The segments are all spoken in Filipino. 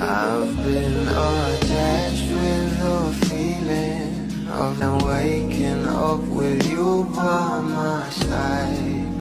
I've been attached with the feeling of now waking up with you by my side.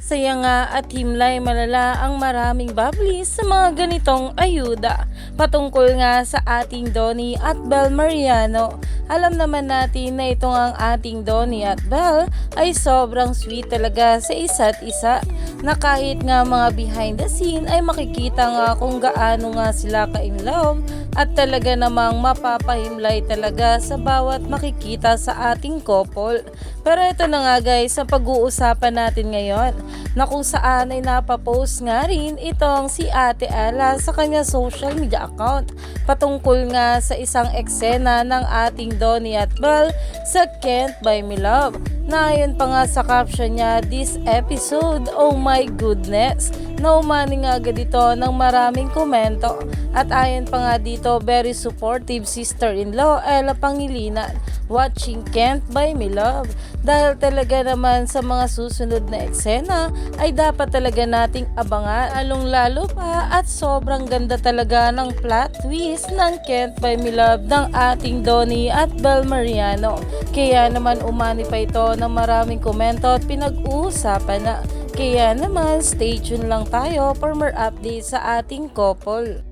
Saya nga at himlay malala ang maraming bablis sa mga ganitong ayuda patungkol nga sa ating Donnie at Bel Mariano. Alam naman natin na itong ang ating Donnie at Bel ay sobrang sweet talaga sa isa't isa na kahit nga mga behind the scene ay makikita nga kung gaano nga sila ka-in love at talaga namang mapapahimlay talaga sa bawat makikita sa ating couple. Pero ito na nga guys, sa pag-uusapan natin ngayon na kung saan ay napapost nga rin itong si Ate Ella sa kanya social media account patungkol nga sa isang eksena ng ating Donnie at Belle sa Can't Buy Me Love. Na ayon pa nga sa caption niya this episode, oh my goodness, na umani nga agad ito ng maraming komento at ayon pa nga dito very supportive sister-in-law Ella Pangilinan watching Can't Buy Me Love. Dahil talaga naman sa mga susunod na eksena ay dapat talaga nating abangan along lalo pa at sobrang ganda talaga ng plot twist ng Can't Buy Me Love ng ating Donnie at Bel Mariano. Kaya naman umani pa ito ng maraming komento at pinag-uusapan na. Kaya naman stay tuned lang tayo for more updates sa ating couple